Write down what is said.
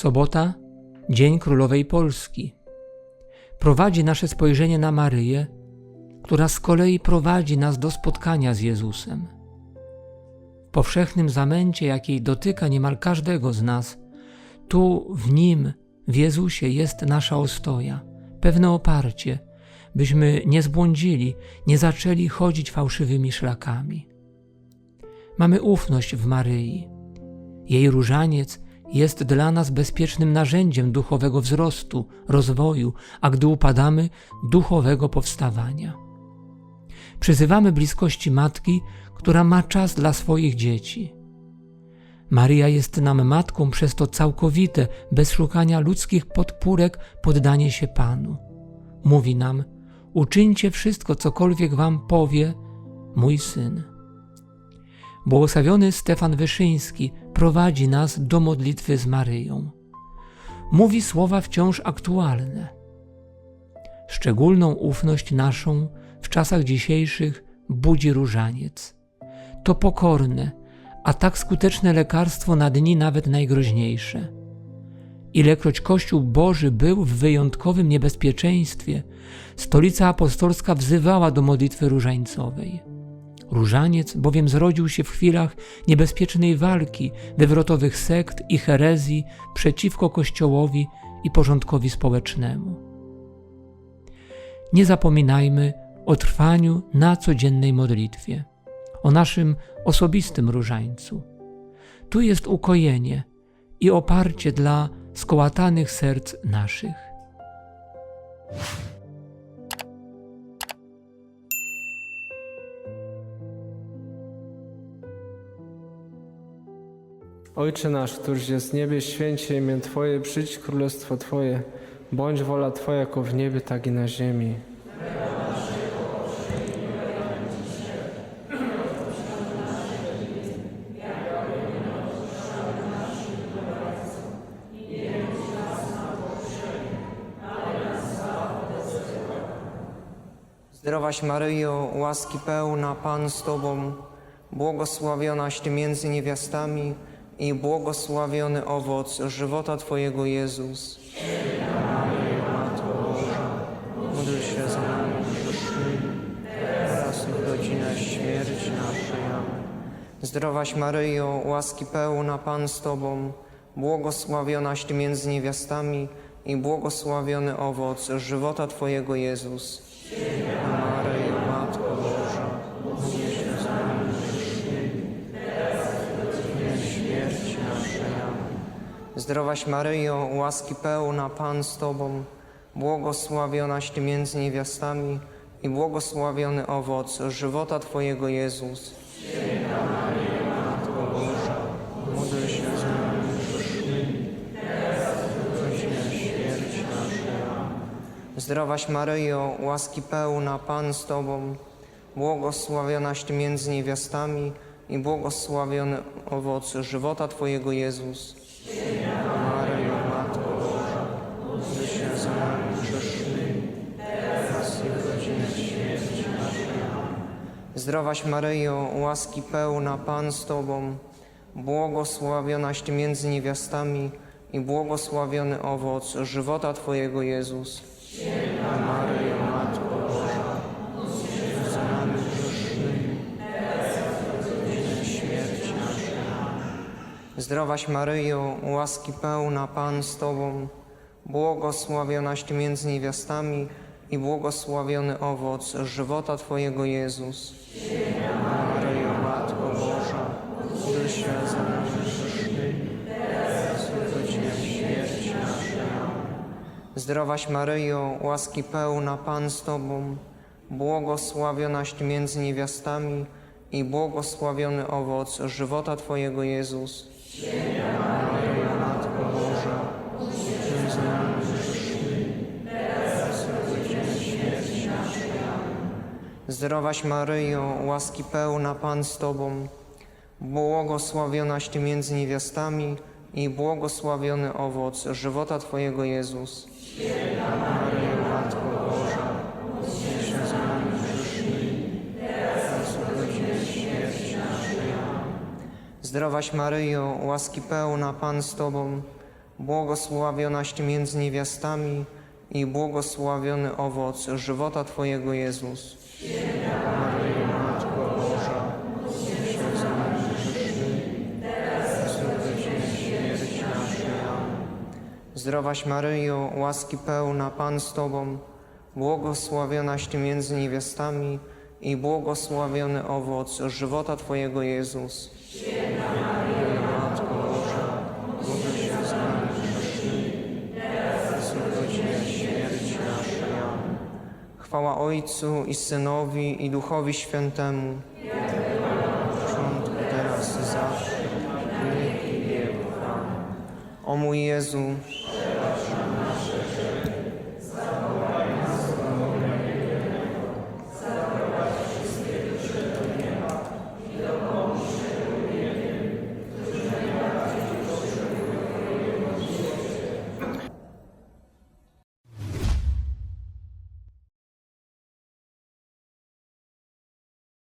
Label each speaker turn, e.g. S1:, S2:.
S1: Sobota, Dzień Królowej Polski. Prowadzi nasze spojrzenie na Maryję, która z kolei prowadzi nas do spotkania z Jezusem. W powszechnym zamęcie, jakiej dotyka niemal każdego z nas, tu w Nim, w Jezusie jest nasza ostoja, pewne oparcie, byśmy nie zbłądzili, nie zaczęli chodzić fałszywymi szlakami. Mamy ufność w Maryi. Jej różaniec jest dla nas bezpiecznym narzędziem duchowego wzrostu, rozwoju, a gdy upadamy, duchowego powstawania. Przyzywamy bliskości Matki, która ma czas dla swoich dzieci. Maria jest nam matką przez to całkowite, bez szukania ludzkich podpórek, poddanie się Panu. Mówi nam: Uczyńcie wszystko, cokolwiek wam powie mój syn. Błogosławiony Stefan Wyszyński prowadzi nas do modlitwy z Maryją. Mówi słowa wciąż aktualne. Szczególną ufność naszą w czasach dzisiejszych budzi różaniec. To pokorne, a tak skuteczne lekarstwo na dni nawet najgroźniejsze. Ilekroć Kościół Boży był w wyjątkowym niebezpieczeństwie, stolica apostolska wzywała do modlitwy różańcowej. Różaniec bowiem zrodził się w chwilach niebezpiecznej walki wywrotowych sekt i herezji przeciwko Kościołowi i porządkowi społecznemu. Nie zapominajmy o trwaniu na codziennej modlitwie, o naszym osobistym różańcu. Tu jest ukojenie i oparcie dla skołatanych serc naszych.
S2: Ojcze nasz, któryś jest w niebie, święcie imię Twoje, przyjdź królestwo Twoje, bądź wola Twoja jako w niebie, tak i na ziemi.
S3: Zdrowaś Maryjo, łaski pełna, Pan z Tobą, błogosławionaś Ty między niewiastami i błogosławiony owoc żywota Twojego Jezus. Módl się za nami teraz i w godzinę śmierci naszej. Amen. Zdrowaś Maryjo, łaski pełna, Pan z Tobą, błogosławionaś Ty między niewiastami i błogosławiony owoc żywota Twojego Jezus. Maryjo, Zdrowaś Maryjo, łaski pełna, Pan z Tobą, błogosławionaś Ty między niewiastami i błogosławiony owoc żywota Twojego Jezus. Matko za nami grzesznymi, teraz naszej. Zdrowaś Maryjo, łaski pełna, Pan z Tobą, błogosławionaś Ty między niewiastami i błogosławiony owoc żywota Twojego Jezus. Maryjo, Matko Boża, módl się za nami grzesznymi, teraz i w godzinę śmierci naszej. Amen. Zdrowaś Maryjo, łaski pełna, Pan z Tobą, błogosławionaś Ty między niewiastami i błogosławiony owoc żywota Twojego Jezus. Maryjo, Matko Boża, za nami grzesznymi, teraz i w godzinę śmierci naszej. Zdrowaś Maryjo, łaski pełna, Pan z Tobą, błogosławionaś Ty między niewiastami i błogosławiony owoc żywota Twojego Jezus. Maryjo, Matko Boża, módl się za nami grzesznymi, teraz i godzinę śmierci naszej. Zdrowaś Maryjo, łaski pełna, Pan z Tobą, błogosławionaś między niewiastami i błogosławiony owoc żywota Twojego Jezus. Zdrowaś Maryjo, łaski pełna, Pan z Tobą, błogosławionaś Ty między niewiastami i błogosławiony owoc żywota Twojego Jezus. Maryjo, Matko Boża, módl za nami grzesznymi, teraz w godzinę śmierci naszej. Zdrowaś Maryjo, łaski pełna, Pan z Tobą, błogosławionaś Ty między niewiastami i błogosławiony owoc żywota Twojego Jezus. Maryjo, Matko Boża. Zdrowaś Maryjo, łaski pełna, Pan z Tobą, błogosławionaś Ty między niewiastami i błogosławiony owoc żywota Twojego Jezus. Chwała Ojcu i Synowi i Duchowi Świętemu. Początku, teraz i zawsze. O mój Jezu,